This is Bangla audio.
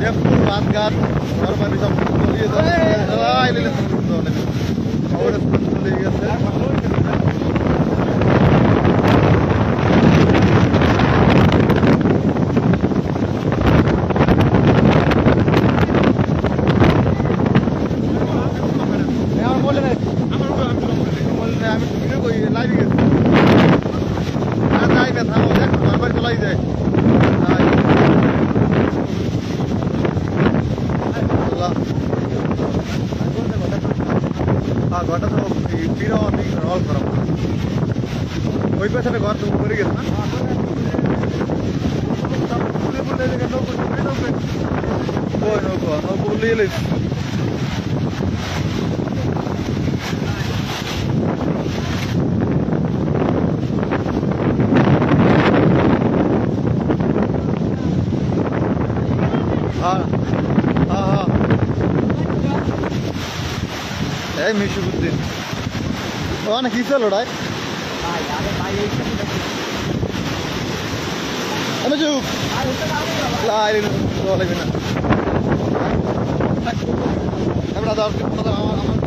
বাস গাছ নর্মালি সব চলিয়ে চলে গেছে আমার আমি লাইভে গেছি না যাই থামো দেখ নর্মালি চলাই যায় যাই। আল্লাহ হ্যাঁ ঘরটা তো ফিরো আমি রল করাবো ওই পেছনে ঘর তো উপরে গেছে না? এই মিশুকুদ্দিন ওখানে কি ছিল ওটাই আমি চুপ লাই লাগবে না আমরা দশ আমার আমার